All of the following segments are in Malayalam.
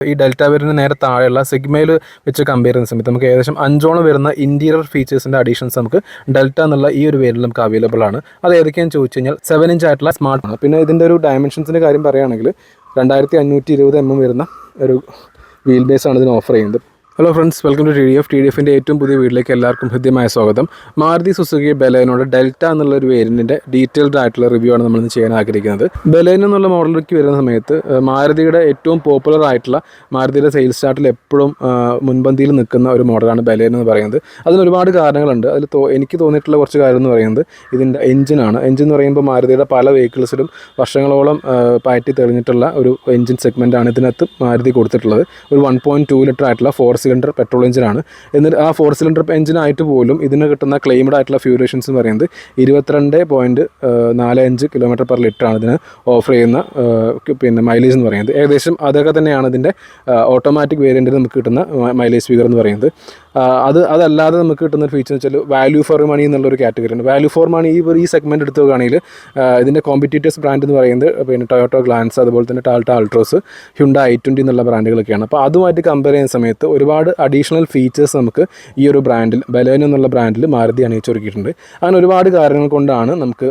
ഈ ഡെൽറ്റ വേരിന് നേരെ താഴെയുള്ള സിഗ്മയിൽ വെച്ച് കമ്പയർ ചെയ്യുന്ന സമയത്ത് നമുക്ക് ഏകദേശം അഞ്ചോളം വരുന്ന ഇന്റീരിയർ ഫീച്ചേഴ്സിന്റെ അഡീഷൻസ് നമുക്ക് ഡെൽറ്റ എന്നുള്ള ഈ ഒരു വേരിൽ നമുക്ക് അവൈലബിൾ ആണ്. അത് ഏതൊക്കെയാണെന്ന് ചോദിച്ചു കഴിഞ്ഞാൽ സെവൻ ഇഞ്ച് ആയിട്ടുള്ള സ്മാർട്ട് ആണ്. പിന്നെ ഇതിന്റെ ഒരു ഡയമെൻഷൻസിന്റെ കാര്യം പറയുകയാണെങ്കിൽ രണ്ടായിരത്തി അഞ്ഞൂറ്റി ഇരുപത് എം എം വരുന്ന ഒരു വീൽ ബേസ് ആണ് ഇതിന് ഓഫർ ചെയ്യുന്നത്. Hello friends welcome to T D F T D എഫിന്റെ ഏറ്റവും പുതിയ വീട്ടിലേക്ക് എല്ലാവർക്കും ഹൃദ്യമായ സ്വാഗതം. മാരുതി സുസുക്കി ബലേനോട് ഡെൽറ്റ എന്നുള്ള ഒരു വേരിയന്റിന്റെ ഡീറ്റെയിൽഡ് ആയിട്ടുള്ള റിവ്യൂ ആണ് നമ്മളിന്ന് ചെയ്യാൻ ആഗ്രഹിക്കുന്നത്. ബലേൻ എന്നുള്ള മോഡലിലേക്ക് വരുന്ന സമയത്ത് മാരുതിയുടെ ഏറ്റവും പോപ്പുലർ ആയിട്ടുള്ള മാരുതിയുടെ സെയിൽസ് ചാർട്ടിൽ എപ്പോഴും മുൻപന്തിയിൽ നിൽക്കുന്ന ഒരു മോഡലാണ് ബലേൻ എന്ന് പറയുന്നത്. അതിന് ഒരുപാട് കാരണങ്ങളുണ്ട്. അതിൽ എനിക്ക് തോന്നിയിട്ടുള്ള കുറച്ച് കാര്യം എന്ന് പറയുന്നത് ഇതിന്റെ എഞ്ചിനാണ് എഞ്ചിൻ എന്ന് പറയുമ്പോൾ മാരുതിയുടെ പല വെഹിക്കിൾസിലും വർഷങ്ങളോളം പാറ്റി തെളിഞ്ഞിട്ടുള്ള ഒരു എഞ്ചിൻ സെഗ്മെന്റാണ് ഇതിനകത്ത് മാരുതി കൊടുത്തിട്ടുള്ളത്. ഒരു വൺ പോയിന്റ് ടു ലിറ്റർ ആയിട്ടുള്ള ഫോർ സിലിണ്ടർ പെട്രോൾ എഞ്ചിനാണ്. എന്നിട്ട് ആ ഫോർ സിലിണ്ടർ എഞ്ചിനായിട്ട് പോലും ഇതിന് കിട്ടുന്ന ക്ലെയിംഡ് ആയിട്ടുള്ള ഫ്യൂറേഷൻസ് എന്ന് പറയുന്നത് ഇരുപത്തിരണ്ട് പോയിന്റ് നാല് അഞ്ച് കിലോമീറ്റർ പെർ ലിറ്റർ ആണ് ഇതിന് ഓഫർ ചെയ്യുന്ന പിന്നെ മൈലേജ് എന്ന് പറയുന്നത്. ഏകദേശം അതൊക്കെ തന്നെയാണ് ഇതിന്റെ ഓട്ടോമാറ്റിക് വേരിയന്റിൽ നമുക്ക് കിട്ടുന്ന മൈലേജ് സ്പീക്കർ എന്ന് പറയുന്നത്. അത് അതല്ലാതെ നമുക്ക് കിട്ടുന്ന ഒരു ഫീച്ചർ എന്ന് വെച്ചാൽ വാല്യൂ ഫോർ മണി എന്നുള്ളൊരു കാറ്റഗറി ഉണ്ട്. വാല്യൂ ഫോർ മണി ഈ ഈ സെഗ്മെന്റ് എടുത്ത് നോക്കുകയാണെങ്കിൽ ഇതിന്റെ കോമ്പറ്റീറ്റേഴ്സ് ബ്രാൻഡ് എന്ന് പറയുന്നത് പിന്നെ ടൊയോട്ടോ ഗ്ലാൻസ് അതുപോലെ തന്നെ ടാൾട്ട അൾട്രോസ് ഹ്യുണ്ട ഐ ട്വന്റി എന്നുള്ള ബ്രാൻഡുകളൊക്കെയാണ് അപ്പോൾ അതുമായിട്ട് കമ്പയർ ചെയ്യുന്ന സമയത്ത് ഒരുപാട് അഡീഷണൽ ഫീച്ചേഴ്സ് നമുക്ക് ഈ ഒരു ബ്രാൻഡിൽ ബലേനോ എന്നുള്ള ബ്രാൻഡിൽ മാരുതി അണിയിച്ചൊരുക്കിയിട്ടുണ്ട് അങ്ങനെ ഒരുപാട് കാര്യങ്ങൾ കൊണ്ടാണ് നമുക്ക്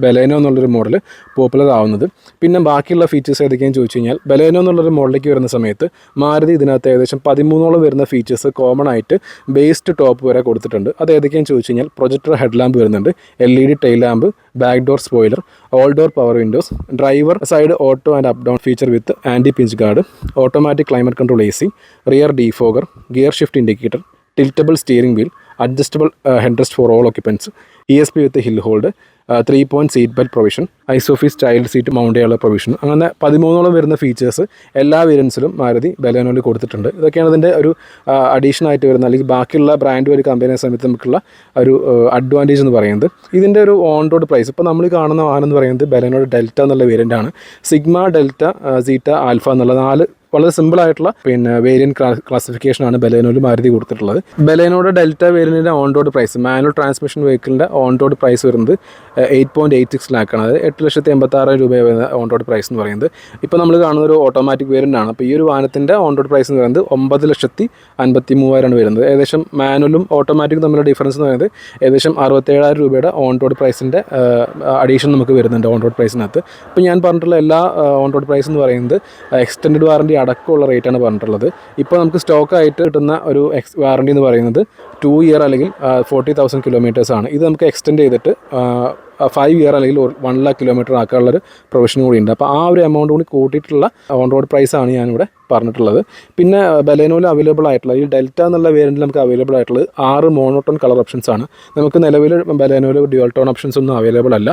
ബലേനോ എന്നുള്ളൊരു മോഡൽ പോപ്പുലർ ആവുന്നത്. പിന്നെ ബാക്കിയുള്ള ഫീച്ചേഴ്സ് ഏതൊക്കെയാണെന്ന് ചോദിച്ചു കഴിഞ്ഞാൽ ബലേനോ എന്നുള്ളൊരു മോഡലിലേക്ക് വരുന്ന സമയത്ത് മാരുതി ഇതിനകത്ത് ഏകദേശം പതിമൂന്നോളം വരുന്ന ഫീച്ചേഴ്സ് കോമൺ ആയിട്ട് ബേസ്ഡ് ടോപ്പ് വരെ കൊടുത്തിട്ടുണ്ട്. അത് ഏതൊക്കെയാണെന്ന് ചോദിച്ചു കഴിഞ്ഞാൽ പ്രൊജക്ടർ ഹെഡ് ലാമ്പ് വരുന്നുണ്ട്. L E D tail lamp back door spoiler all door power windows driver side auto and up down feature with anti pinch guard automatic climate control A C rear defogger gear shift indicator tiltable steering wheel adjustable headrest for all occupants E S P with hill hold three point seat belt provision ISOFIX child seat mount ചെയ്യാനുള്ള പ്രൊവിഷൻ അങ്ങനെ പതിമൂന്നോളം വരുന്ന ഫീച്ചേഴ്സ് എല്ലാ വേരിയൻസിലും മാരുതി ബലേനോയിൽ കൊടുത്തിട്ടുണ്ട്. ഇതൊക്കെയാണ് ഇതിന്റെ ഒരു അഡീഷണൽ ആയിട്ട് വരുന്ന അല്ലെങ്കിൽ ബാക്കിയുള്ള ബ്രാൻഡ് ഒരു കമ്പനിയെ സമയത്ത് നമുക്കുള്ള ഒരു അഡ്വാന്റേജ് എന്ന് പറയുന്നത്. ഇതിന്റെ ഒരു ഓൺ റോഡ് പ്രൈസ് ഇപ്പോൾ നമ്മൾ കാണുന്ന വാഹനം എന്ന് പറയുന്നത് ബലേനോയുടെ ഡെൽറ്റ എന്നുള്ള വേരിയന്റ് ആണ്. സിഗ്മ ഡെൽറ്റ സീറ്റ ആൽഫ എന്നുള്ള നാല് വളരെ സിമ്പിൾ ആയിട്ടുള്ള പിന്നെ വേരിയൻ ക്ലാസിഫിക്കേഷൻ ആണ് ബലേനോയിൽ മാരുതി കൊടുത്തിട്ടുള്ളത്. ബലേനോയുടെ Delta വേരിയന്റിന്റെ on road price manual transmission വെഹിക്കിളിന്റെ on road price വരുന്നത് എയ്റ്റ് പോയിന്റ് എയ്റ്റ് സിക്സ് ലാക്കാണ് അതായത് എട്ട് ലക്ഷത്തി എൺപത്താറായിരം രൂപ വരുന്ന ഓൺ റോഡ് പ്രൈസ് എന്ന് പറയുന്നത്. ഇപ്പോൾ നമ്മൾ കാണുന്ന ഒരു ഓട്ടോമാറ്റിക് വേരിയന്റ് ആണ്. അപ്പോൾ ഈ ഒരു വാഹനത്തിന്റെ ഓൺ റോഡ് പ്രൈസ് എന്ന് പറയുന്നത് ഒമ്പത് ലക്ഷത്തി അൻപത്തി മൂവായിരമാണ് വരുന്നത്. ഏകദേശം മാനുവലും ഓട്ടോമാറ്റിക്കും തമ്മിലുള്ള ഡിഫറൻസ് എന്ന് പറയുന്നത് ഏകദേശം അറുപത്തേഴായിരം രൂപയുടെ ഓൺ റോഡ് പ്രൈസിന്റെ അഡീഷൻ നമുക്ക് വരുന്നുണ്ട് ഓൺ റോഡ് പ്രൈസിനകത്ത് ഇപ്പോൾ ഞാൻ പറഞ്ഞിട്ടുള്ള എല്ലാ ഓൺ റോഡ് പ്രൈസ് എന്ന് പറയുന്നത് എക്സ്റ്റൻഡ് വാറണ്ടി അടക്കമുള്ള റേറ്റാണ് പറഞ്ഞിട്ടുള്ളത്. ഇപ്പോൾ നമുക്ക് സ്റ്റോക്കായിട്ട് കിട്ടുന്ന ഒരു എക്സ് വാറണ്ടി എന്ന് പറയുന്നത് ടു ഇയർ അല്ലെങ്കിൽ ഫോർട്ടി തൗസൻഡ് കിലോമീറ്റേഴ്സാണ് ഇത് നമുക്ക് എക്സ്റ്റെൻഡ് ചെയ്തിട്ട് ഫൈവ് ഇയർ അല്ലെങ്കിൽ വൺ ലാക്ക് കിലോമീറ്റർ ആക്കാനുള്ളൊരു പ്രൊവിഷൻ കൂടി ഉണ്ട്. അപ്പോൾ ആ ഒരു എമൗണ്ട് കൂടി കൂട്ടിയിട്ടുള്ള ഓൺ റോഡ് പ്രൈസാണ് ഞാനിവിടെ പറഞ്ഞിട്ടുള്ളത്. പിന്നെ ബലേനോയിൽ അവൈലബിൾ ആയിട്ടുള്ള ഈ ഡെൽറ്റ എന്നുള്ള വേരിയന്റിൽ നമുക്ക് അവൈലബിൾ ആയിട്ടുള്ളത് ആറ് മോണോട്ടോൺ കളർ ഓപ്ഷൻസ് ആണ്. നമുക്ക് നിലവിൽ ബലേനോയിൽ ഡ്യുവൽ ടോൺ ഓപ്ഷൻസ് ഒന്നും അവൈലബിൾ അല്ല.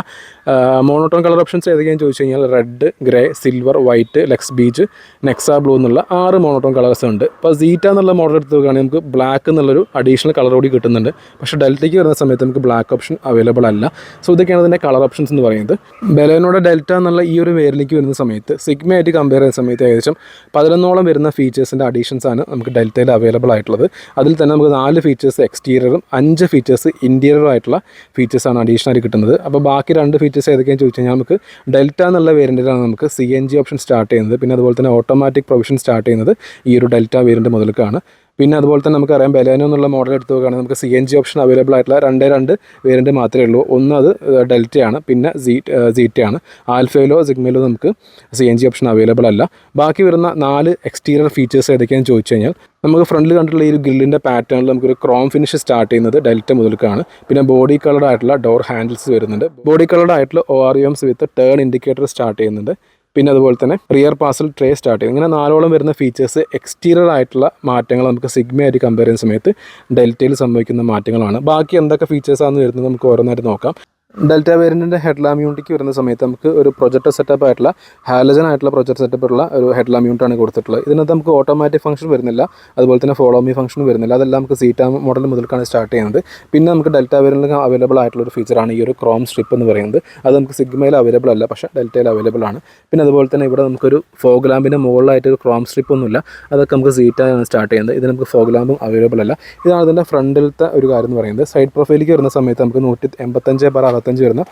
മോണോട്ടോൺ കളർ ഓപ്ഷൻസ് ഏതൊക്കെയാണെന്ന് ചോദിച്ചു കഴിഞ്ഞാൽ red grey silver white luxe beige Nexa blue എന്നുള്ള ആറ് മോണോട്ടോൺ കളേഴ്സ് ഉണ്ട്. അപ്പോൾ സീറ്റ എന്നുള്ള മോഡൽ എടുത്ത് നോക്കുകയാണെങ്കിൽ നമുക്ക് ബ്ലാക്ക് എന്നുള്ളൊരു അഡീഷണൽ കളർ കൂടി കിട്ടുന്നുണ്ട്. പക്ഷേ ഡെൽറ്റയ്ക്ക് വരുന്ന സമയത്ത് നമുക്ക് ബ്ലാക്ക് ഓപ്ഷൻ അവൈലബിൾ അല്ല. സോ ഇതൊക്കെയാണ് ഇതിന്റെ കളർ ഓപ്ഷൻസ് എന്ന് പറയുന്നത്. ബലേനോയുടെ ഡെൽറ്റ എന്നുള്ള ഈ ഒരു വേരിലേക്ക് വരുന്ന സമയത്ത് സിഗ്മയായിട്ട് കമ്പയർ ചെയ്യുന്ന സമയത്ത് ഏകദേശം പതിനൊന്നോളം വരുന്ന ഫീച്ചേഴ്സിന്റെ അഡീഷൻസ് ആണ് നമുക്ക് ഡെൽറ്റയിൽ അവൈലബിൾ ആയിട്ടുള്ളത്. അതിൽ തന്നെ നമുക്ക് നാല് ഫീച്ചേഴ്സ് എക്സ്റ്റീരിയറും അഞ്ച് ഫീച്ചേഴ്സ് ഇന്റീരിയറും ആയിട്ടുള്ള ഫീച്ചേഴ്സാണ് അഡീഷണലായി കിട്ടുന്നത്. അപ്പോൾ ബാക്കി രണ്ട് ഫീച്ചേഴ്സ് ഏതൊക്കെയാണെന്ന് ചോദിച്ചു കഴിഞ്ഞാൽ നമുക്ക് ഡെൽറ്റ എന്നുള്ള വേരിയന്റിലാണ് നമുക്ക് C N G option start ചെയ്യുന്നത്. പിന്നെ അതുപോലെ തന്നെ ഓട്ടോമാറ്റിക് പ്രൊവിഷൻ സ്റ്റാർട്ട് ചെയ്യുന്നത് ഈ ഒരു ഡെൽറ്റ വേരിയന്റ് മുതൽക്കാണ്. പിന്നെ അതുപോലെ തന്നെ നമുക്കറിയാം ബലേനോ എന്നുള്ള മോഡൽ എടുത്ത് നോക്കുകയാണെങ്കിൽ നമുക്ക് C N G option available ആയിട്ടുള്ള രണ്ടേ രണ്ട് വേരിയന്റ് മാത്രമേ ഉള്ളൂ. ഒന്ന് അത് ഡെൽറ്റയാണ് പിന്നെ സീ സീറ്റയാണ് ആൽഫയിലോ സിഗ്മയിലോ നമുക്ക് C N G option available അല്ല. ബാക്കി വരുന്ന നാല് എക്സ്റ്റീരിയർ ഫീച്ചേഴ്സ് ഏതൊക്കെയാണെന്ന് ചോദിച്ചു കഴിഞ്ഞാൽ നമുക്ക് ഫ്രണ്ടിൽ കണ്ടിട്ടുള്ള ഈ ഒരു ഗ്രില്ലിന്റെ പാറ്റേണിൽ നമുക്കൊരു ക്രോം ഫിനിഷ് സ്റ്റാർട്ട് ചെയ്യുന്നത് ഡെൽറ്റ മുതൽക്കാണ്. പിന്നെ ബോഡി കളർഡ് ആയിട്ടുള്ള ഡോർ ഹാൻഡിൽസ് വരുന്നുണ്ട്. ബോഡി കളർഡ് ആയിട്ടുള്ള O R U Ms with turn indicator start ചെയ്യുന്നുണ്ട്. പിന്നെ അതുപോലെ തന്നെ റിയർ പാസൽ ട്രേ സ്റ്റാർട്ട് ചെയ്യും ഇങ്ങനെ നാലോളം വരുന്ന ഫീച്ചേഴ്സ് എക്സ്റ്റീരിയർ ആയിട്ടുള്ള മാറ്റങ്ങൾ നമുക്ക് സിഗ്മയായിട്ട് കമ്പയർ ചെയ്യുന്ന സമയത്ത് ഡെൽറ്റയിൽ സംഭവിക്കുന്ന മാറ്റങ്ങളാണ്. ബാക്കി എന്തൊക്കെ ഫീച്ചേഴ്സാണെന്ന് വരുന്നത് നമുക്ക് ഓരോന്നായിട്ട് നോക്കാം. ഡെൽറ്റ വേരിയന്റിന്റെ ഹെഡ് ലാം യൂണിറ്റിക്ക് വരുന്ന സമയത്ത് നമുക്ക് ഒരു പ്രൊജക്ടർ സെറ്റപ്പ് ആയിട്ടുള്ള ഹാലജൻ ആയിട്ടുള്ള പ്രൊജക്ടർ സെറ്റപ്പ് ഉള്ള ഒരു ഹെഡ് ലാം യൂണിറ്റാണ് കൊടുത്തിട്ടുള്ളത്. ഇതിനകത്ത് നമുക്ക് ഓട്ടോമാറ്റിക് ഫംഗ്ഷൻ വരുന്നില്ല. അതുപോലെ തന്നെ ഫോളോ മീ ഫംഗ്ഷൻ വരുന്നില്ല. അതെല്ലാം നമുക്ക് സീറ്റ മോഡൽ മുതൽക്കാണ് സ്റ്റാർട്ട് ചെയ്യുന്നത്. പിന്നെ നമുക്ക് ഡെൽറ്റ വേരിയന്റിൽ അവൈലബിൾ ആയിട്ടുള്ള ഒരു ഫീച്ചറാണ് ഈ ഒരു ക്രോം സ്ട്രിപ്പ് എന്ന് പറയുന്നത്. അത് നമുക്ക് സിഗ്മയിൽ അവൈലബിൾ അല്ല പക്ഷേ ഡെൽറ്റയിൽ അവൈലബിൾ ആണ്. പിന്നെ അതുപോലെ തന്നെ ഇവിടെ നമുക്കൊരു ഫോഗ് ലാമ്പിന്റെ മുകളിലായിട്ട് ഒരു ക്രോം സ്ട്രിപ്പ് ഒന്നുമില്ല. അതൊക്കെ നമുക്ക് സീറ്റാണ് സ്റ്റാർട്ട് ചെയ്യുന്നത്. ഇത് നമുക്ക് ഫോഗ് ലാമ്പും അവൈലബിൾ അല്ല. ഇതാണ് ഇതിന്റെ ഫ്രണ്ടിലത്തെ ഒരു കാര്യം എന്ന് പറയുന്നത്. സൈഡ് പ്രൊഫൈലിലേക്ക് വരുന്ന സമയത്ത് നമുക്ക് നൂറ്റി എൺപത്തഞ്ച് ബാർ അറുപത്തഞ്ച് വരുന്ന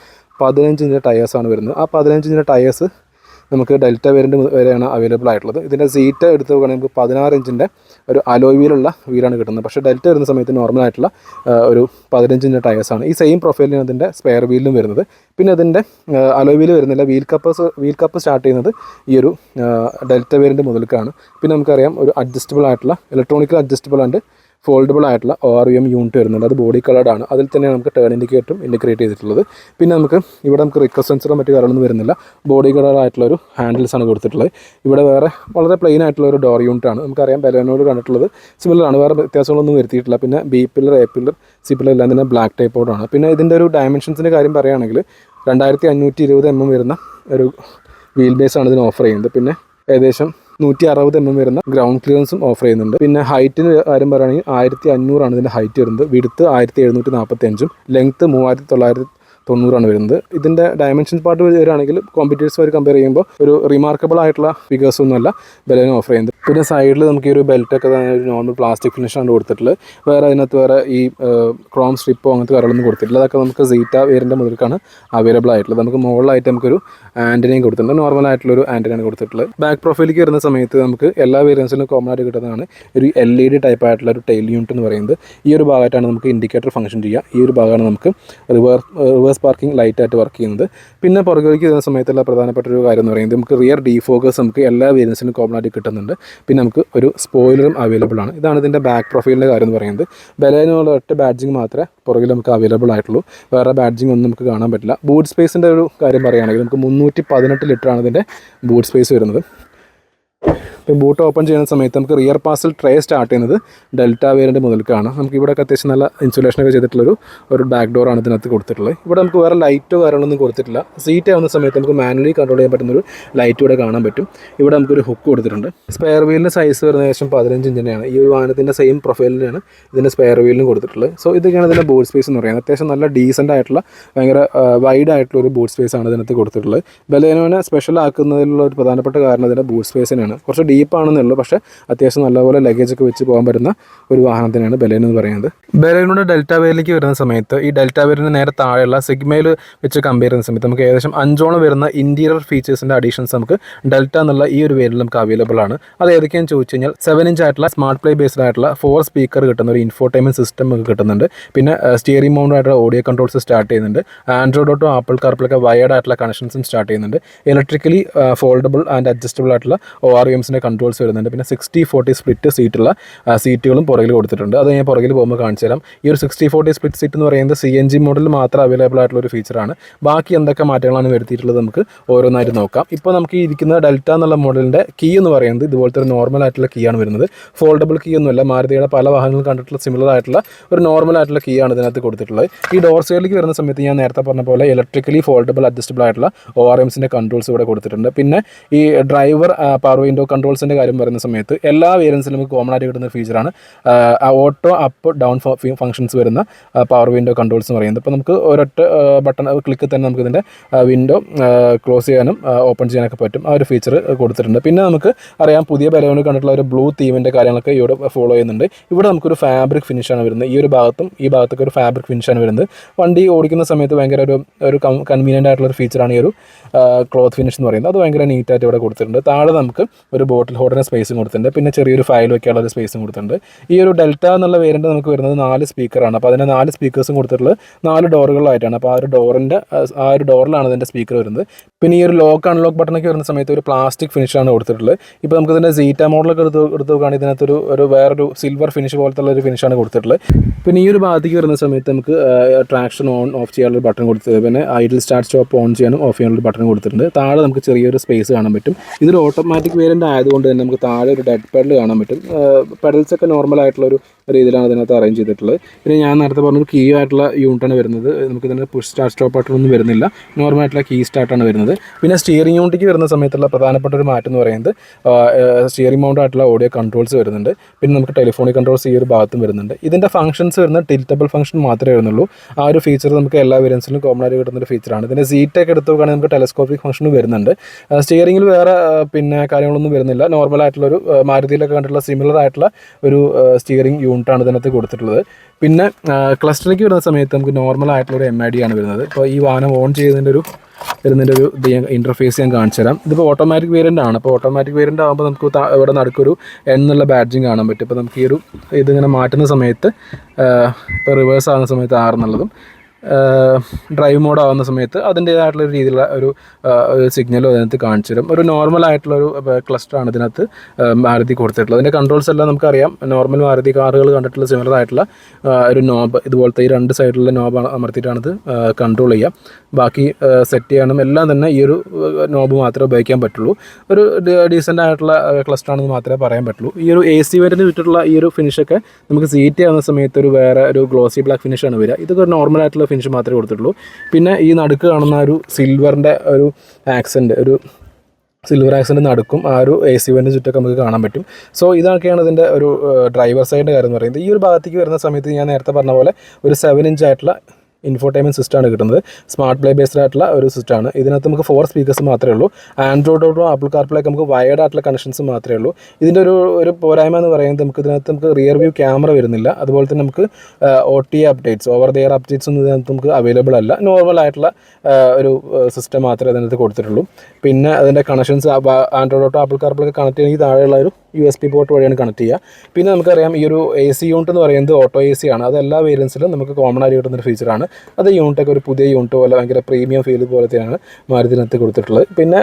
പതിനഞ്ച് ഇഞ്ചിന്റെ ടയേഴ്സാണ് വരുന്നത്. ആ പതിനഞ്ച് ഇഞ്ചിന്റെ ടയേഴ്സ് നമുക്ക് ഡെൽറ്റ വേരിയന്റ് വരെയാണ് അവൈലബിൾ ആയിട്ടുള്ളത്. ഇതിന്റെ സീറ്റ് എടുത്ത് നോക്കുകയാണെങ്കിൽ നമുക്ക് പതിനാറ് ഇഞ്ചിന്റെ ഒരു അലോയ് വീലുള്ള വീലാണ് കിട്ടുന്നത്. പക്ഷേ ഡെൽറ്റ വരുന്ന സമയത്ത് നോർമൽ ആയിട്ടുള്ള ഒരു പതിനഞ്ച് ഇഞ്ച് ടയേഴ്സാണ് ഈ സെയിം പ്രൊഫൈലിന് അതിന്റെ സ്പെയർ വീലും വരുന്നത്. പിന്നെ അതിന്റെ അലോയ് വീൽ വരുന്നില്ല. Wheel cap wheel cap start ചെയ്യുന്നത് ഈ ഒരു ഡെൽറ്റ വേരിയന്റ് മുതൽക്കാണ്. പിന്നെ നമുക്കറിയാം ഒരു അഡ്ജസ്റ്റബിൾ ആയിട്ടുള്ള ഇലക്ട്രോണിക്കൽ അഡ്ജസ്റ്റബിൾ ആൻഡ് ഫോൾഡബിൾ ആയിട്ടുള്ള ആർ യു എം യൂണിറ്റ് വരുന്നുണ്ട്. അത് ബോഡി കളർഡ് ആണ്. അതിൽ തന്നെ നമുക്ക് ടേൺ ഇൻഡിക്കേറ്ററും ഇൻഡിക്കേറ്റ് ചെയ്തിട്ടുള്ളത്. പിന്നെ നമുക്ക് ഇവിടെ നമുക്ക് റിക്വസ്റ്റ് സെൻസറോ മറ്റു കാര്യങ്ങളൊന്നും വരുന്നില്ല. ബോഡി കളർ ആയിട്ടുള്ള ഒരു ഹാൻഡിൽസ് ആണ് കൊടുത്തിട്ടുള്ളത്. ഇവിടെ വേറെ വളരെ പ്ലെയിൻ ആയിട്ടുള്ള ഒരു ഡോർ യൂണിറ്റ് ആണ്. നമുക്കറിയാം ബലനോട് കണ്ടിട്ടുള്ളത്. സിമിലർ ആണ്. വേറെ വ്യത്യാസങ്ങളൊന്നും വരുത്തിയിട്ടില്ല. പിന്നെ B pillar A pillar C pillar എല്ലാം തന്നെ ബ്ലാക്ക് ടൈപ്പ് ടൈപ്പോടാണ് പിന്നെ ഇതിന്റെ ഒരു ഡയമെൻഷൻസിന്റെ കാര്യം പറയുകയാണെങ്കിൽ രണ്ടായിരത്തി അഞ്ഞൂറ്റി ഇരുപത് എം എം വരുന്ന ഒരു വീൽ ബേസ് ആണ് ഇതിന് ഓഫർ ചെയ്യുന്നത്. പിന്നെ ഏകദേശം നൂറ്റി അറുപത് എം എം വരുന്ന ഗ്രൗണ്ട് ക്ലിയറൻസും ഓഫർ ചെയ്യുന്നുണ്ട്. പിന്നെ ഹൈറ്റിന് കാര്യം പറയുകയാണെങ്കിൽ ആയിരത്തി അഞ്ഞൂറാണ് ഇതിന്റെ ഹൈറ്റ് വരുന്നത്. വിടുത്ത് ആയിരത്തി എഴുന്നൂറ്റി നാൽപ്പത്തി അഞ്ചും ലെങ്ത്ത് മൂവായിരത്തി തൊള്ളായിരത്തി തൊണ്ണൂറാണ് വരുന്നത്. ഇതിന്റെ ഡയമെൻഷൻ പാർട്ട് വരികയാണെങ്കിൽ കോമ്പറ്റീറ്റേഴ്സ് വരെ കമ്പയർ ചെയ്യുമ്പോൾ ഒരു റിമാർക്കബിൾ ആയിട്ടുള്ള ഫിഗേഴ്സ് ഒന്നുമല്ല ബലേന ഓഫർ ചെയ്യുന്നത്. പിന്നെ സൈഡിൽ നമുക്ക് ഈ ഒരു ബെൽറ്റൊക്കെ ഒരു നോർമൽ പ്ലാസ്റ്റിക് ഫിനിഷാണ് കൊടുത്തിട്ടുള്ളത്. വേറെ അതിനകത്ത് വേറെ ഈ ക്രോം സ്ട്രിപ്പോ അങ്ങനത്തെ കാര്യങ്ങളൊന്നും കൊടുത്തിട്ടില്ല. അതൊക്കെ നമുക്ക് സീറ്റ വേരിന്റെ മുതൽക്കാണ് അവൈലബിൾ ആയിട്ടുള്ളത്. നമുക്ക് മുകളിലായിട്ട് നമുക്കൊരു ആന്റനയും കൊടുത്തിട്ടുണ്ട്. നോർമൽ ആയിട്ടുള്ള ഒരു ആന്റനയാണ് കൊടുത്തിട്ടുള്ളത്. ബാക്ക് പ്രൊഫൈലിലേക്ക് വരുന്ന സമയത്ത് നമുക്ക് എല്ലാ വേരിയൻസിനും കോമൺ ആയിട്ട് കിട്ടുന്നതാണ് ഒരു എൽ ഇ ഡി ടൈപ്പ് ആയിട്ടുള്ള ഒരു ടൈൽ യൂണിറ്റ് എന്ന് പറയുന്നത്. ഈ ഒരു ഭാഗമായിട്ടാണ് നമുക്ക് ഇൻഡിക്കേറ്റർ ഫംഗ്ഷൻ ചെയ്യുക. ഈ ഒരു ഭാഗമാണ് നമുക്ക് റിവേഴ്സ് റിവേഴ്സ് പാർക്കിംഗ് ലൈറ്റായിട്ട് വർക്ക് ചെയ്യുന്നത്. പിന്നെ പുറകിലേക്ക് വരുന്ന സമയത്തുള്ള പ്രധാനപ്പെട്ട ഒരു കാര്യം എന്ന് പറയുന്നത് നമുക്ക് റിയർ ഡീഫോക്കസ് നമുക്ക് എല്ലാ വേരിയൻസിനും കോമൺ ആയിട്ട് കിട്ടുന്നുണ്ട്. പിന്നെ നമുക്ക് ഒരു സ്പോയിലറും അവൈലബിൾ ആണ്. ഇതാണ് ഇതിന്റെ ബാക്ക് പ്രൊഫൈലിന്റെ കാര്യം എന്ന് പറയുന്നത്. ബലേനുള്ള ഒറ്റ ബാഡ്ജിങ് മാത്രമേ പുറകിൽ നമുക്ക് അവൈലബിൾ ആയിട്ടുള്ളൂ. വേറെ ബാഡ്ജിങ് ഒന്നും നമുക്ക് കാണാൻ പറ്റില്ല. ബൂട്ട് സ്പേസിന്റെ ഒരു കാര്യം പറയുകയാണെങ്കിൽ നമുക്ക് മുന്നൂറ്റി പതിനെട്ട് ലിറ്ററാണ് ഇതിന്റെ ബൂട്ട് സ്പേസ് വരുന്നത്. ഇപ്പം ബൂട്ട് ഓപ്പൺ ചെയ്യുന്ന സമയത്ത് നമുക്ക് റിയർ പാസിൽ ട്രേ സ്റ്റാർട്ട് ചെയ്യുന്നത് ഡെൽറ്റ വേരിയന്റ് മുതൽക്കാണ്. നമുക്ക് ഇവിടെ അത്യാവശ്യം നല്ല ഇൻസുലേഷനൊക്കെ ചെയ്തിട്ടുള്ളൊരു ഒരു ബാക്ക് ഡോറാണ് ഇതിനകത്ത് കൊടുത്തിട്ടുള്ളത്. ഇവിടെ നമുക്ക് വേറെ ലൈറ്റോ കാര്യങ്ങളൊന്നും കൊടുത്തിട്ടില്ല. സീറ്റ് ആവുന്ന സമയത്ത് നമുക്ക് മാനുവലി കൺട്രോൾ ചെയ്യാൻ പറ്റുന്ന ഒരു ലൈറ്റ് ഇവിടെ കാണാൻ പറ്റും. ഇവിടെ നമുക്കൊരു ഹുക്ക് കൊടുത്തിട്ടുണ്ട്. സ്പെയർ വീലിന്റെ സൈസ് വരുന്ന ഏകദേശം പതിനഞ്ച് ഇഞ്ചിന്റെയാണ് ഈ ഒരു വാഹനത്തിന്റെ സെയിം പ്രൊഫൈലിനാണ് ഇതിന്റെ സ്പെയർ വീലിനും കൊടുത്തിട്ടുള്ളത്. സോ ഇതൊക്കെയാണ് ഇതിന്റെ ബോർഡ് സ്പേസ് എന്ന് പറയുന്നത്. അത്യാവശ്യം നല്ല ഡീസന്റ് ആയിട്ടുള്ള ഭയങ്കര വൈഡ് ആയിട്ടുള്ള ഒരു ബൂട്ട് സ്പേസ് ആണ് ഇതിനകത്ത് കൊടുത്തിട്ടുള്ളത്. ബലേനോനെ സ്പെഷ്യൽ ആക്കുന്നതിലുള്ള ഒരു പ്രധാനപ്പെട്ട കാരണം ഇതിന്റെ ബൂട്ട് സ്പേസിനാണ് കുറച്ച് ഡീപ്പ് ആണെന്നേ ഉള്ളൂ പക്ഷേ അത്യാവശ്യം നല്ലപോലെ ലഗേജ് ഒക്കെ വെച്ച് പോകാൻ പറ്റുന്ന ഒരു വാഹനത്തിനാണ് ബലേൻ എന്ന് പറയുന്നത്. ബലേനോട് ഡെൽറ്റ വേരിലേക്ക് വരുന്ന സമയത്ത് ഈ ഡെൽറ്റ വേരിന് നേരെ താഴെയുള്ള സിഗ്മയിൽ വെച്ച് കമ്പയർ ചെയ്യുന്ന സമയത്ത് നമുക്ക് ഏകദേശം അഞ്ചോളം വരുന്ന ഇന്റീരിയർ ഫീച്ചേഴ്സിന്റെ അഡീഷൻസ് നമുക്ക് ഡെൽറ്റ എന്നുള്ള ഈ ഒരു വേരിൽ നമുക്ക് അവൈലബിൾ ആണ്. അത് ഏതൊക്കെയാണെന്ന് ചോദിച്ചു കഴിഞ്ഞാൽ സെവൻ ഇഞ്ച് ആയിട്ടുള്ള സ്മാർട്ട് പ്ലേ ബേസ്ഡ് ആയിട്ടുള്ള ഫോർ സ്പീക്കർ കിട്ടുന്ന ഒരു ഇൻഫോർടൈൻമെന്റ് സിസ്റ്റം നമുക്ക് കിട്ടുന്നുണ്ട്. പിന്നെ സ്റ്റിയറിംഗ് മൗണ്ട് ആയിട്ടുള്ള ഓഡിയോ കൺട്രോൾസ് സ്റ്റാർട്ട് ചെയ്യുന്നുണ്ട്. ആൻഡ്രോയിഡ് ഓട്ടോ ആപ്പിൾ കാർപ്പിലൊക്കെ വയർഡ് ആയിട്ടുള്ള കണക്ഷൻസും സ്റ്റാർട്ട് ചെയ്യുന്നുണ്ട്. ഇലക്ട്രിക്കലി ഫോൾഡബിൾ ആൻഡ് അഡ്ജസ്റ്റബിൾ ആയിട്ടുള്ള ഒ ആർ എംസിന്റെ കൺട്രോൾസ് വരുന്നുണ്ട്. പിന്നെ സിക്സ്റ്റി ഫോർട്ടി സ്പ്ലിറ്റ് സീറ്റുള്ള സീറ്റുകളും പുറകിൽ കൊടുത്തിട്ടുണ്ട്. അത് ഞാൻ പുറകിൽ പോകുമ്പോൾ കാണിച്ചു തരാം. ഈ ഒരു സിക്സ്റ്റി ഫോർട്ടി സ്പ്ലിറ്റ് സീറ്റ് എന്ന് പറയുന്നത് സി എൻ ജി മോഡലിൽ മാത്രം അവൈലബിൾ ആയിട്ടുള്ള ഒരു ഫീച്ചറാണ് ബാക്കി എന്തൊക്കെ മാറ്റങ്ങളാണ് വരുത്തിയിട്ടുള്ളത് നമുക്ക് ഓരോന്നായിട്ട് നോക്കാം. ഇപ്പോൾ നമുക്ക് ഈ ഇരിക്കുന്ന ഡെൽറ്റ എന്നുള്ള മോഡലിന്റെ കീ എന്ന് പറയുന്നത് ഇതുപോലത്തെ ഒരു നോർമൽ ആയിട്ടുള്ള കീ ആണ് വരുന്നത്. ഫോൾഡബിൾ കീ ഒന്നുമല്ല. മാരുതിയുടെ പല വാഹനങ്ങൾ കണ്ടിട്ടുള്ള സിമിലർ ആയിട്ടുള്ള ഒരു നോർമൽ ആയിട്ടുള്ള കീ ആണ് ഇതിനകത്ത് കൊടുത്തിട്ടുള്ളത്. ഈ ഡോർ സൈഡിലേക്ക് വരുന്ന സമയത്ത് ഞാൻ നേരത്തെ പറഞ്ഞ പോലെ ഇലക്ട്രിക്കലി ഫോൾഡബിൾ അഡ്ജസ്റ്റബിൾ ആയിട്ടുള്ള ഒ ആർ എംസിന്റെ കൺട്രോൾസ് ഇവിടെ കൊടുത്തിട്ടുണ്ട്. പിന്നെ ഈ ഡ്രൈവർ പവർ വിൻഡോ കൺട്രോൾസിന്റെ കാര്യം പറയുന്ന സമയത്ത് എല്ലാ വേരിയൻസിലും നമുക്ക് കോമൺ ആയിട്ട് കിട്ടുന്ന ഫീച്ചറാണ് ഓട്ടോ അപ്പ് ഡൗൺ ഫംഗ്ഷൻസ് വരുന്ന പവർ വിൻഡോ കൺട്രോൾസ് എന്ന് പറയുന്നത്. അപ്പോൾ നമുക്ക് ഒരൊറ്റ ബട്ടൺ ക്ലിക്ക് തന്നെ നമുക്ക് ഇതിന്റെ വിൻഡോ ക്ലോസ് ചെയ്യാനും ഓപ്പൺ ചെയ്യാനൊക്കെ പറ്റും. ആ ഒരു ഫീച്ചർ കൊടുത്തിട്ടുണ്ട്. പിന്നെ നമുക്ക് അറിയാം പുതിയ ബലൂണിൽ കണ്ടിട്ടുള്ള ഒരു ബ്ലൂ തീമിന്റെ കാര്യങ്ങളൊക്കെ ഇവിടെ ഫോളോ ചെയ്യുന്നുണ്ട്. ഇവിടെ നമുക്കൊരു ഫാബ്രിക് ഫിനിഷാണ് വരുന്നത്. ഈ ഒരു ഭാഗത്തും ഈ ഭാഗത്തൊക്കെ ഒരു ഫാബ്രിക് ഫിനിഷാണ് വരുന്നത്. വണ്ടി ഓടിക്കുന്ന സമയത്ത് ഭയങ്കര ഒരു ഒരു കൺവീനിയന്റ് ആയിട്ടുള്ള ഒരു ഫീച്ചറാണ് ഈ ഒരു ക്ലോത്ത് ഫിനിഷ് എന്ന് പറയുന്നത്. അത് ഭയങ്കര നീറ്റായിട്ട് ഇവിടെ കൊടുത്തിട്ടുണ്ട്. താഴെ നമുക്ക് ഒരു ബോട്ടിൽ ഹോൾഡറിന് സ്പേസും കൊടുത്തിട്ടുണ്ട്. പിന്നെ ചെറിയൊരു ഫയൽ വെക്കാനുള്ള ഒരു സ്പേസും കൊടുത്തിട്ടുണ്ട്. ഈ ഒരു ഡെൽറ്റ എന്നുള്ള വേരിയന്റ് നമുക്ക് വരുന്നത് നാല് സ്പീക്കറാണ് അപ്പോൾ അതിന് നാല് സ്പീക്കേഴ്സും കൊടുത്തിട്ടുള്ളത് നാല് ഡോറുകളായിട്ടാണ് അപ്പോൾ ആ ഒരു ഡോറിന്റെ ആ ഒരു ഡോറിലാണ് അതിന്റെ സ്പീക്കർ വരുന്നത്. പിന്നെ ഈ ഒരു ലോക്ക് അൺലോക്ക് ബട്ടണൊക്കെ വരുന്ന സമയത്ത് ഒരു പ്ലാസ്റ്റിക് ഫിനിഷാണ് കൊടുത്തിട്ടുള്ളത്. ഇപ്പോൾ നമുക്ക് ഇതിന്റെ സീറ്റ മോഡലൊക്കെ എടുത്ത് എടുത്ത് നോക്കുകയാണെങ്കിൽ ഇതിനകത്തൊരു ഒരു വേറൊരു സിൽവർ ഫിനിഷ് പോലത്തുള്ള ഒരു ഫിനിഷാണ് കൊടുത്തിട്ടുള്ളത്. പിന്നെ ഈ ഒരു ഭാഗത്തേക്ക് വരുന്ന സമയത്ത് നമുക്ക് ട്രാക്ഷൻ ഓൺ ഓഫ് ചെയ്യാനുള്ള ബട്ടൺ കൊടുത്തത് പിന്നെ ഐഡിൽ സ്റ്റാർട്ട് സ്റ്റോപ്പ് ഓൺ ചെയ്യാനും ഓഫ് ചെയ്യാനുള്ള ബട്ടൺ കൊടുത്തിട്ടുണ്ട്. താഴെ നമുക്ക് ചെറിയൊരു സ്പേസ് കാണാൻ പറ്റും. ഇതൊരു ഓട്ടോമാറ്റിക് വേരിയന്റ് ആയതുകൊണ്ട് തന്നെ നമുക്ക് താഴെ ഒരു ഡെഡ് പെഡൽ കാണാൻ പറ്റും. പെഡൽസ് ഒക്കെ നോർമൽ ആയിട്ടുള്ള ഒരു രീതിയിലാണ് ഇതിനകത്ത് അറേഞ്ച് ചെയ്തിട്ടുള്ളത്. പിന്നെ ഞാൻ നേരത്തെ പറഞ്ഞ കീ ആയിട്ടുള്ള യൂണിറ്റാണ് വരുന്നത്. നമുക്ക് ഇതിന്റെ പുഷ് സ്റ്റാർട്ട് സ്റ്റോപ്പ് ആയിട്ടൊന്നും വരുന്നില്ല. നോർമൽ ആയിട്ടുള്ള കീ സ്റ്റാർട്ടാണ് വരുന്നത്. പിന്നെ സ്റ്റിയറിംഗ് യൂണിറ്റിക്ക് വരുന്ന സമയത്തുള്ള പ്രധാനപ്പെട്ട ഒരു മാറ്റം എന്ന് പറയുന്നത് സ്റ്റിയറിംഗ് മൗണ്ട് ആയിട്ടുള്ള ഓഡിയോ കൺട്രോൾസ് വരുന്നുണ്ട്. പിന്നെ നമുക്ക് ടെലിഫോണിക് കൺട്രോൾസ് ഈ ഒരു ഭാഗത്തും വരുന്നുണ്ട്. ഇതിന്റെ ഫംഗ്ഷൻസ് വരുന്ന ടിൽറ്റബിൾ ഫംഗ്ഷൻ മാത്രമേ വരുന്നുള്ളൂ. ആ ഒരു ഫീച്ചർ നമുക്ക് എല്ലാ വേരിയൻസിലും കോമൺ ആയിട്ട് കിട്ടുന്ന ഒരു ഫീച്ചറാണ് ഇതിന്റെ സീറ്റൊക്കെ എടുത്ത് നോക്കുകയാണെങ്കിൽ നമുക്ക് ടെലസ്കോപ്പിക് ഫംഗ്ഷൻ വരുന്നുണ്ട്. സ്റ്റിയറിംഗിൽ വേറെ പിന്നെ കാര്യങ്ങളൊന്നും വരുന്നില്ല. നോർമൽ ആയിട്ടുള്ള ഒരു മാരുതിയിലൊക്കെ കണ്ടിട്ടുള്ള സിമിലർ ആയിട്ടുള്ള ഒരു സ്റ്റിയറിംഗ് യൂണിറ്റാണ് ഇതിനകത്ത് കൊടുത്തിട്ടുള്ളത്. പിന്നെ ക്ലസ്റ്ററിലേക്ക് വരുന്ന സമയത്ത് നമുക്ക് നോർമൽ ആയിട്ടുള്ള ഒരു എം ഐ ഡി ആണ് വരുന്നത്. ഇപ്പോൾ ഈ വാഹനം ഓൺ ചെയ്യുന്നതിന്റെ ഒരു വരുന്നതിന്റെ ഒരു ഇന്റർഫേസ് ഞാൻ കാണിച്ചു തരാം. ഇതിപ്പോൾ ഓട്ടോമാറ്റിക് വേരിയന്റ് ആണ്. അപ്പോൾ ഓട്ടോമാറ്റിക് വേരിയന്റ് ആകുമ്പോൾ നമുക്ക് ഇവിടെ നടക്കൊരു എന്നുള്ള ബാഡ്ജിങ് കാണാൻ പറ്റും. ഇപ്പോൾ നമുക്ക് ഈ ഒരു ഇതിങ്ങനെ മാറ്റുന്ന സമയത്ത് ഇപ്പോൾ റിവേഴ്സ് ആകുന്ന സമയത്ത് ആറ് എന്നുള്ളതും ഡ്രൈവ് മോഡ് ആവുന്ന സമയത്ത് അതിന്റേതായിട്ടുള്ള രീതിയിലുള്ള ഒരു സിഗ്നലും അതിനകത്ത് കാണിച്ചു തരും. ഒരു നോർമൽ ആയിട്ടുള്ള ഒരു ക്ലസ്റ്ററാണ് ഇതിനകത്ത് മാരുതി കൊടുത്തിട്ടുള്ളത്. അതിന്റെ കൺട്രോൾസ് എല്ലാം നമുക്കറിയാം. നോർമൽ മാരുതി കാറുകൾ കണ്ടിട്ടുള്ള സിമിലർ ആയിട്ടുള്ള ഒരു നോബ് ഇതുപോലത്തെ ഈ രണ്ട് സൈഡിലുള്ള നോബ് അമർത്തിയിട്ടാണ് ഇത് കൺട്രോൾ ചെയ്യുക ബാക്കി സെറ്റ് ചെയ്യാനും എല്ലാം തന്നെ ഈ ഒരു നോബ് മാത്രമേ ഉപയോഗിക്കാൻ പറ്റുള്ളൂ. ഒരു ഡീസന്റ് ആയിട്ടുള്ള ക്ലസ്റ്റർ ആണെന്ന് മാത്രമേ പറയാൻ പറ്റുള്ളൂ. ഈ ഒരു എ സി വരന് വിട്ടിട്ടുള്ള ഈ ഒരു ഫിനിഷൊക്കെ നമുക്ക് സീറ്റ് ആവുന്ന സമയത്ത് ഒരു വേറെ ഒരു ഗ്ലോസി ബ്ലാക്ക് ഫിനിഷാണ് വരിക. ഇതൊക്കെ ഒരു നോർമൽ ആയിട്ടുള്ള ഫിനിഷ് മാത്രമേ കൊടുത്തിട്ടുള്ളൂ. പിന്നെ ഈ നടുക്ക് കാണുന്ന ഒരു സിൽവറിന്റെ ഒരു ആക്സെന്റ് ഒരു സിൽവർ ആക്സിന്റെ നടക്കും ആ ഒരു എ സി വന്റെ ചുറ്റൊക്കെ നമുക്ക് കാണാൻ പറ്റും. സോ ഇതൊക്കെയാണ് ഇതിന്റെ ഒരു ഡ്രൈവർ സൈഡിന്റെ കാര്യം എന്ന് പറയുന്നത്. ഈ ഒരു ഭാഗത്തേക്ക് വരുന്ന സമയത്ത് ഞാൻ നേരത്തെ പറഞ്ഞ പോലെ ഒരു സെവൻ ഇഞ്ച് ആയിട്ടുള്ള ഇൻഫോർടൈൻമെന്റ് സിസ്റ്റമാണ് കിട്ടുന്നത്. സ്മാർട്ട് പ്ലേ ബേസ്ഡ് ആയിട്ടുള്ള ഒരു സിസ്റ്റമാണ് ഇതിനകത്ത് നമുക്ക് ഫോർ സ്പീക്കേഴ്സ് മാത്രമേ ഉള്ളൂ. ആൻഡ്രോയിഡ് ഓട്ടോ ആപ്പിൾ കാർപ്ലേക്ക് നമുക്ക് വയർഡ് ആയിട്ടുള്ള കണക്ഷൻസ് മാത്രമേ ഉള്ളൂ. ഇതിന്റെ ഒരു ഒരു പോരായ്മ എന്ന് പറയുന്നത് നമുക്ക് ഇതിനകത്ത് നമുക്ക് റിയർ വ്യൂ ക്യാമറ വരുന്നില്ല. അതുപോലെ തന്നെ നമുക്ക് O T updates over there updates ഒന്നും ഇതിനകത്ത് നമുക്ക് അവൈലബിൾ അല്ല. നോർമൽ ആയിട്ടുള്ള ഒരു സിസ്റ്റം മാത്രമേ അതിനകത്ത് കൊടുത്തിട്ടുള്ളൂ. പിന്നെ അതിന്റെ connections Android android auto Apple കാർപ്ലേക്ക് connect ചെയ്യണമെങ്കിൽ താഴെയുള്ള ഒരു യു എസ് പി പോർട്ട് വഴിയാണ് കണക്ട് ചെയ്യുക. പിന്നെ നമുക്കറിയാം ഈ ഒരു എ സി യൂണിറ്റ് എന്ന് പറയുന്നത് ഓട്ടോ എ സി ആണ്. അത് എല്ലാ വേരിയൻസിലും നമുക്ക് കോമൺ ആയിട്ട് കിട്ടുന്ന ഒരു ഫീച്ചറാണ് അത് യൂണിറ്റൊക്കെ ഒരു പുതിയ യൂണിറ്റ് പോലെ ഭയങ്കര പ്രീമിയം ഫീൽ പോലത്തെയാണ് മാരുതിനകത്ത് കൊടുത്തിട്ടുള്ളത്. പിന്നെ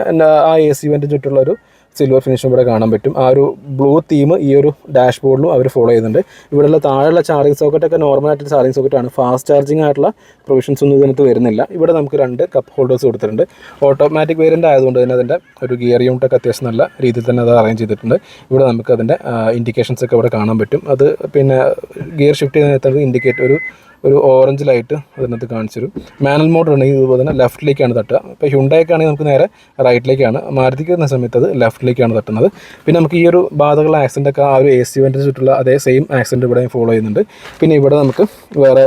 ആ എ സി വെന്റിന് ചുറ്റുള്ള ഒരു സിൽവർ ഫിനിഷും ഇവിടെ കാണാൻ പറ്റും. ആ ഒരു ബ്ലൂ തീം ഈ ഒരു ഡാഷ് ബോർഡിലും അവർ ഫോളോ ചെയ്യുന്നുണ്ട്. ഇവിടെയുള്ള താഴെയുള്ള ചാർജിങ് സോക്കറ്റൊക്കെ നോർമൽ ആയിട്ടുള്ള ചാർജിങ് സോക്കറ്റാണ് ഫാസ്റ്റ് ചാർജിങ് ആയിട്ടുള്ള പ്രൊവിഷൻസ് ഒന്നും ഇതിനകത്ത് വരുന്നില്ല. ഇവിടെ നമുക്ക് രണ്ട് കപ്പ് ഹോൾഡേഴ്സ് കൊടുത്തിട്ടുണ്ട്. ഓട്ടോമാറ്റിക് വേരിയന്റ് ആയതുകൊണ്ട് തന്നെ അതിന്റെ ഒരു ഗിയർ യൂണിറ്റൊക്കെ അത്യാവശ്യം നല്ല രീതിയിൽ തന്നെ അത് അറേഞ്ച് ചെയ്തിട്ടുണ്ട്. ഇവിടെ നമുക്ക് അതിന്റെ ഇൻഡിക്കേഷൻസ് ഒക്കെ ഇവിടെ കാണാൻ പറ്റും. അത് പിന്നെ ഗിയർ ഷിഫ്റ്റ് ചെയ്യുന്ന ഇൻഡിക്കേറ്റ് ഒരു ഒരു ഓറഞ്ച് ലൈറ്റ് അതിനകത്ത് കാണിച്ചു തരും മാനുവൽ മോഡ് ഉണ്ടെങ്കിൽ ഇതുപോലെ തന്നെ ലെഫ്റ്റിലേക്കാണ് തട്ടുക. ഇപ്പോൾ ഹ്യുണ്ടായൊക്കെ ആണെങ്കിൽ നമുക്ക് നേരെ റൈറ്റിലേക്കാണ് മാരുതിക്ക് വരുന്ന സമയത്ത് അത് ലെഫ്റ്റിലേക്കാണ് തട്ടുന്നത്. പിന്നെ നമുക്ക് ഈ ഒരു ബാധകളുടെ ആക്സിഡന്റ് ഒക്കെ ആ ഒരു എ സി വെന്റിന് ചുറ്റുള്ള അതേ സെയിം ആക്സിഡന്റ് ഇവിടെ ഫോളോ ചെയ്യുന്നുണ്ട്. പിന്നെ ഇവിടെ നമുക്ക് വേറെ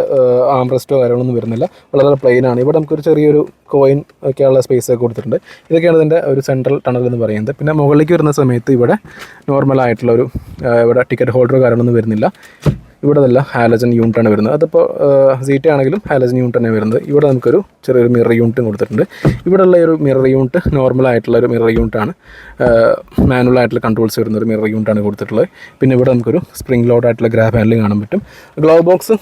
ആംബ്രസ്റ്റോ കാര്യങ്ങളൊന്നും വരുന്നില്ല. വളരെ പ്ലെയിൻ ആണ്. ഇവിടെ നമുക്കൊരു ചെറിയൊരു കോയിൻ ഒക്കെയുള്ള സ്പേസ് ഒക്കെ കൊടുത്തിട്ടുണ്ട്. ഇതൊക്കെയാണ് ഇതിന്റെ ഒരു സെൻട്രൽ ടണൽ എന്ന് പറയുന്നത്. പിന്നെ മുകളിലേക്ക് വരുന്ന സമയത്ത് ഇവിടെ നോർമൽ ആയിട്ടുള്ള ഒരു ഇവിടെ ടിക്കറ്റ് ഹോൾഡറോ കാര്യങ്ങളൊന്നും വരുന്നില്ല. ഇവിടെ നല്ല ഹാലജൻ യൂണിറ്റ് ആണ് വരുന്നത്. അതിപ്പോൾ സീറ്റ് ആണെങ്കിലും ഹാലജൻ യൂണിറ്റ് തന്നെ വരുന്നത്. ഇവിടെ നമുക്കൊരു ചെറിയൊരു മിറർ യൂണിറ്റും കൊടുത്തിട്ടുണ്ട്. ഇവിടെയുള്ള ഒരു മിറർ യൂണിറ്റ് നോർമൽ ആയിട്ടുള്ള ഒരു മിറർ യൂണിറ്റാണ് മാനുവൽ ആയിട്ടുള്ള കൺട്രോൾസ് വരുന്ന ഒരു മിറർ യൂണിറ്റാണ് കൊടുത്തിട്ടുള്ളത്. പിന്നെ ഇവിടെ നമുക്കൊരു സ്പ്രിംഗ് ലോഡ് ആയിട്ടുള്ള ഗ്രാഫ് ഹാൻഡിൽ കാണാൻ പറ്റും. ഗ്ലൗ ബോക്സ്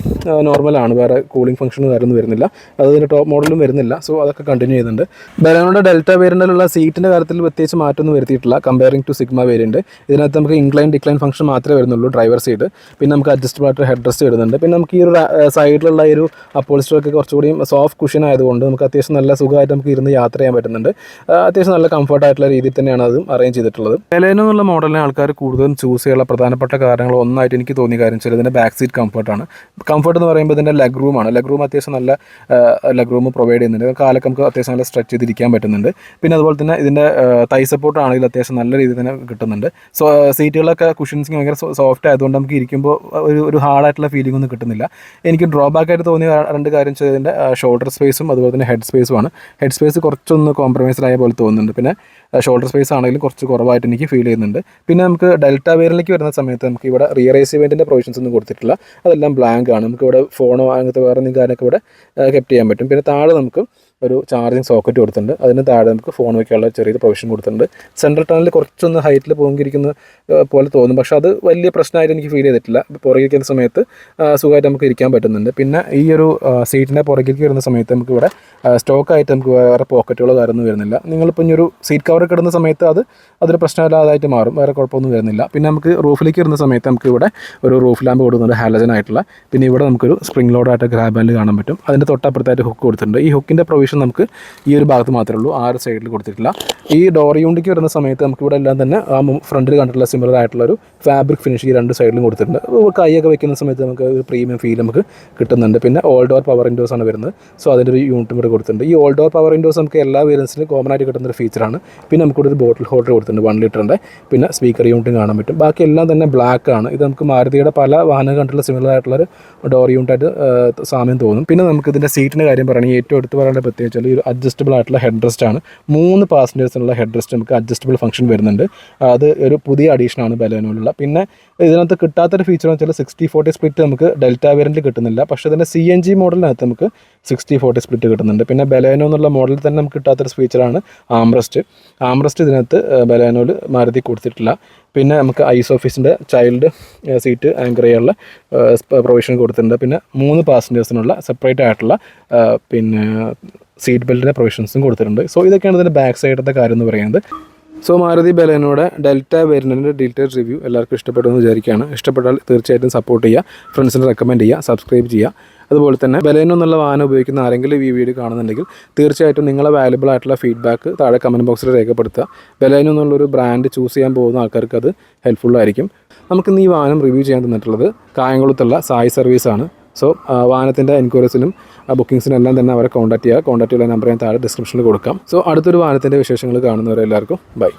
നോർമലാണ് വേറെ കൂളിംഗ് ഫംഗ്ഷനും കാര്യമൊന്നും വരുന്നില്ല. അത് അതിന്റെ ടോപ്പ് മോഡലും വരുന്നില്ല. സോ അതൊക്കെ കണ്ടിന്യൂ ചെയ്യുന്നുണ്ട്. ബലനോടെ ഡെൽറ്റ വേരിയന്റിലുള്ള സീറ്റിന്റെ കാര്യത്തിൽ പ്രത്യേകിച്ച് മാറ്റമൊന്നും വരുത്തിയിട്ടില്ല. കമ്പയറിംഗ് ടു സിഗ്മ വേരിയന്റ് ഇതിനകത്ത് നമുക്ക് ഇൻക്ലൈൻ ഡിക്ലൈൻ ഫംഗ്ഷൻ മാത്രമേ വരുന്നുള്ളൂ ഡ്രൈവർ സൈഡ് പിന്നെ നമുക്ക് അഡ്ജസ്റ്റബിൾ ആയിട്ട് ഹെഡ് റെസ്റ്റ് വരുന്നുണ്ട് പിന്നെ നമുക്ക് ഈ ഒരു സൈഡിലുള്ള ഈ ഒരു അപ്പോളിസ്റ്ററൊക്കെ കുറച്ചുകൂടി സോഫ്റ്റ് കുഷൻ ആയതുകൊണ്ട് നമുക്ക് അത്യാവശ്യം നല്ല സുഖമായിട്ട് നമുക്ക് ഇരുന്ന് യാത്ര ചെയ്യാൻ പറ്റുന്നുണ്ട്. അത്യാവശ്യം നല്ല കംഫർട്ട് ആയിട്ടുള്ള രീതിയിൽ തന്നെയാണ് അതും അറേഞ്ച് ചെയ്തിട്ടുള്ളത്. ബലേനോ എന്നുള്ള മോഡലിനെ ആൾക്കാർ കൂടുതലും ചൂസ് ചെയ്യാനുള്ള പ്രധാനപ്പെട്ട കാര്യങ്ങൾ ഒന്നായിട്ട് എനിക്ക് തോന്നിയ കാര്യം വെച്ചാൽ ഇതിന്റെ ബാക്ക് സീറ്റ് കംഫർട്ടാണ് കംഫർട്ട് എന്ന് പറയുമ്പോൾ ഇതിന്റെ ലെഗ് റൂമാണ് ലെഗ് റൂം അത്യാവശ്യം നല്ല ലെഗ് റൂം പ്രൊവൈഡ് ചെയ്യുന്നുണ്ട്. കാലൊക്കെ നമുക്ക് അത്യാവശ്യം നല്ല സ്ട്രെച്ച് ചെയ്തിരിക്കാൻ പറ്റുന്നുണ്ട്. പിന്നെ അതുപോലെ തന്നെ ഇതിന്റെ തൈ സപ്പോർട്ട് ആണെങ്കിൽ അത്യാവശ്യം നല്ല രീതിയിൽ തന്നെ കിട്ടുന്നുണ്ട്. സോ സീറ്റുകളൊക്കെ കുഷൻസിങ് ഭയങ്കര സോഫ്റ്റ് ആയതുകൊണ്ട് നമുക്ക് ഇരിക്കുമ്പോൾ ഒരു ഒരു ഹാർഡായിട്ടുള്ള ഫീലിംഗ് ഒന്നും കിട്ടുന്നില്ല. എനിക്ക് ഡ്രോബാക്ക് ആയിട്ട് തോന്നിയ രണ്ട് കാര്യം വെച്ചാൽ ഇതിന്റെ ഷോൾഡർ സ്പേസും അതുപോലെ തന്നെ ഹെഡ് സ്പേസുമാണ് ഹെഡ് സ്പേസ് കുറച്ചൊന്ന് കോംപ്രമൈസ്ഡ് ആയ പോലെ തോന്നുന്നുണ്ട്. പിന്നെ ഷോൾഡർ സ്പേസ് ആണെങ്കിലും കുറച്ച് കുറവായിട്ട് എനിക്ക് ഫീൽ ചെയ്യുന്നുണ്ട്. പിന്നെ നമുക്ക് ഡെൽറ്റ വേരിലേക്ക് വരുന്ന സമയത്ത് നമുക്ക് ഇവിടെ സി പ്രൊവിഷൻസ് ഒന്നും കൊടുത്തിട്ടില്ല. അതെല്ലാം ബ്ലാങ്ക് ആണ്. നമുക്ക് ഇവിടെ ഫോണോ അങ്ങനത്തെ വേറെ എന്തെങ്കിലും കാര്യമൊക്കെ ഇവിടെ കെപ്റ്റ് ചെയ്യാൻ പറ്റും. പിന്നെ താഴെ നമുക്ക് ഒരു ചാർജിങ് സോക്കറ്റ് കൊടുത്തിട്ടുണ്ട്. അതിന് താഴെ നമുക്ക് ഫോൺ വയ്ക്കാനുള്ള ചെറിയൊരു പ്രൊവിഷൻ കൊടുത്തിട്ടുണ്ട്. സെൻട്രൽ ടണലിൽ കുറച്ചൊന്ന് ഹൈറ്റിൽ പൊങ്ങിയിരിക്കുന്ന ഏഹ്, പോലെ തോന്നും. പക്ഷേ അത് വലിയ പ്രശ്നമായിട്ട് എനിക്ക് ഫീൽ ചെയ്തിട്ടില്ല. പുറകിരിക്കുന്ന സമയത്ത് സുഖമായിട്ട് നമുക്ക് ഇരിക്കാൻ പറ്റുന്നുണ്ട്. പിന്നെ ഈ ഒരു സീറ്റിന്റെ പുറകിലേക്ക് വരുന്ന സമയത്ത് നമുക്ക് ഇവിടെ സ്റ്റോക്കായിട്ട് നമുക്ക് വേറെ പോക്കറ്റുകളോ കാര്യമൊന്നും വരുന്നില്ല. നിങ്ങളിപ്പോൾ ഇനി ഒരു സീറ്റ് കവർ കിടുന്ന സമയത്ത് അത് അതൊരു പ്രശ്നമില്ലാതായിട്ട് മാറും. വേറെ കുഴപ്പമൊന്നും വരുന്നില്ല. പിന്നെ നമുക്ക് റൂഫിലേക്ക് വരുന്ന സമയത്ത് നമുക്ക് ഇവിടെ ഒരു റൂഫ് ലാമ്പ് കൊടുക്കുന്നുണ്ട്. ഹാലജൻ ആയിട്ടുള്ള. പിന്നെ ഇവിടെ നമുക്കൊരു സ്പ്രിംഗ് ലോഡായിട്ട് ഗ്രാബ് ബാൻഡ് കാണാൻ പറ്റും. അതിന്റെ തൊട്ടപ്പുറത്തായിട്ട് ഹുക്ക് കൊടുത്തിട്ടുണ്ട്. ഈ ഹുക്കിന്റെ പ്രൊവിഷൻ നമുക്ക് ഈ ഒരു ഭാഗത്ത് മാത്രമേ ഉള്ളൂ. ആ ഒരു സൈഡിൽ കൊടുത്തിട്ടില്ല. ഈ ഡോർ യൂണിറ്റ് വരുന്ന സമയത്ത് നമുക്ക് ഇവിടെ എല്ലാം തന്നെ ആ ഫ്രണ്ടിൽ കണ്ടിട്ടുള്ള സിമിലർ ആയിട്ടുള്ള ഒരു ഫാബ്രിക് ഫിനിഷ് ഈ രണ്ട് സൈഡിലും കൊടുത്തിട്ടുണ്ട്. കൈയൊക്കെ വെക്കുന്ന സമയത്ത് നമുക്ക് ഒരു പ്രീമിയം ഫീൽ നമുക്ക് കിട്ടുന്നുണ്ട്. പിന്നെ ഓൾ ഡോർ പവർ വിൻഡോസ് ആണ് വരുന്നത്. സോ അതിന്റെ ഒരു യൂണിറ്റും ഇവിടെ കൊടുത്തിട്ടുണ്ട്. ഈ ഓൾ ഡോർ പവർ വിൻഡോസ് നമുക്ക് എല്ലാ വേരിയൻസിലും കോമൺ ആയിട്ട് കിട്ടുന്ന ഒരു ഫീച്ചറാണ് പിന്നെ നമുക്ക് ഇവിടെ ഒരു ബോട്ടിൽ ഹോൾഡർ കൊടുത്തിട്ടുണ്ട് വൺ ലിറ്ററിന്റെ പിന്നെ സ്പീക്കർ യൂണിറ്റും കാണാൻ പറ്റും. ബാക്കി എല്ലാം തന്നെ ബ്ലാക്ക് ആണ്. ഇത് നമുക്ക് മാരുതിയുടെ പല വാഹനം കണ്ടിട്ടുള്ള സിമിലർ ആയിട്ടുള്ള ഒരു ഡോർ യൂണിറ്റായിട്ട് സാമ്യം തോന്നും. പിന്നെ നമുക്ക് ഇതിന്റെ സീറ്റിന്റെ കാര്യം പറയുകയാണെങ്കിൽ ഏറ്റവും എടുത്ത് പറയേണ്ട പ്രത്യേകിച്ച് ഈ ഒരു അഡ്ജസ്റ്റബിൾ ആയിട്ടുള്ള ഹെഡ് റെസ്റ്റ് ആണ്. മൂന്ന് പാസഞ്ചേഴ്സിനുള്ള ഹെഡ് റെസ്റ്റ് നമുക്ക് അഡ്ജസ്റ്റബിൾ ഫംഗ്ഷൻ വരുന്നുണ്ട്. അത് ഒരു പുതിയ അഡീഷൻ ആണ് ബലേനോയിലുള്ള പിന്നെ ഇതിനകത്ത് കിട്ടാത്തൊരു ഫീച്ചർ എന്ന് വെച്ചാൽ സിക്സ്റ്റി ഫോർട്ടി സ്പ്ലിറ്റ് നമുക്ക് ഡെൽറ്റ വേരിയന്റിൽ കിട്ടുന്നില്ല. പക്ഷേ തന്നെ സി എൻ ജി മോഡലിനകത്ത് നമുക്ക് സിക്സ്റ്റി ഫോർട്ടി സ്പ്ലിറ്റ് കിട്ടുന്നുണ്ട്. പിന്നെ ബലേനോ എന്നുള്ള മോഡലിൽ തന്നെ നമുക്ക് കിട്ടാത്തൊരു ഫീച്ചറാണ് ആംറസ്റ്റ് ആംറസ്റ്റ് ഇതിനകത്ത് ബലേനോയിൽ മാരുതി കൊടുത്തിട്ടില്ല. പിന്നെ നമുക്ക് ഐസ് ഓഫീസിന്റെ ചൈൽഡ് സീറ്റ് ആങ്കർ ചെയ്യാനുള്ള പ്രൊവിഷൻ കൊടുത്തിട്ടുണ്ട്. പിന്നെ മൂന്ന് പാസഞ്ചേഴ്സിനുള്ള സെപ്പറേറ്റ് ആയിട്ടുള്ള പിന്നെ സീറ്റ് ബെൽറ്റിന്റെ പ്രൊവിഷൻസും കൊടുത്തിട്ടുണ്ട്. സോ ഇതൊക്കെയാണ് ഇതിന്റെ ബാക്ക് സൈഡത്തെ കാര്യം എന്ന് പറയുന്നത്. സോ മാരുതി ബലേനോടെ ഡെൽറ്റ വേരിയന്റിന്റെ ഡീറ്റെയിൽ റിവ്യൂ എല്ലാവർക്കും ഇഷ്ടപ്പെടുമെന്ന് വിചാരിക്കുകയാണ്. ഇഷ്ടപ്പെട്ടാൽ തീർച്ചയായിട്ടും സപ്പോർട്ട് ചെയ്യുക ഫ്രണ്ട്സിന് റെക്കമെൻഡ് ചെയ്യുക സബ്സ്ക്രൈബ് ചെയ്യുക. അതുപോലെ തന്നെ ബലേനോ എന്നുള്ള വാഹനം ഉപയോഗിക്കുന്ന ആരെങ്കിലും ഈ വീഡിയോ കാണുന്നുണ്ടെങ്കിൽ തീർച്ചയായിട്ടും നിങ്ങളെ വാലുബിൾ ആയിട്ടുള്ള ഫീഡ്ബാക്ക് താഴെ കമന്റ് ബോക്സിൽ രേഖപ്പെടുത്തുക. ബലേനോ എന്നുള്ളൊരു ബ്രാൻഡ് ചൂസ് ചെയ്യാൻ പോകുന്ന ആൾക്കാർക്ക് അത് ഹെൽപ്ഫുൾ ആയിരിക്കും. നമുക്കിന്ന് ഈ വാഹനം റിവ്യൂ ചെയ്യാൻ തന്നിട്ടുള്ളത് കായംകുളത്തുള്ള സായി സർവീസാണ് സോ വാഹനത്തിന്റെ എൻക്വയറീസിനും ബുക്കിംഗ്സിനും എല്ലാം തന്നെ അവരെ കോൺടാക്ട് ചെയ്യുക. കോൺടാക്ട് ചെയ്യുന്ന നമ്പർ ഞാൻ താഴെ ഡിസ്ക്രിപ്ഷനിൽ കൊടുക്കാം. സോ അടുത്തൊരു വാഹനത്തിന്റെ വിശേഷങ്ങൾ കാണുന്നവരെല്ലാവർക്കും ബൈ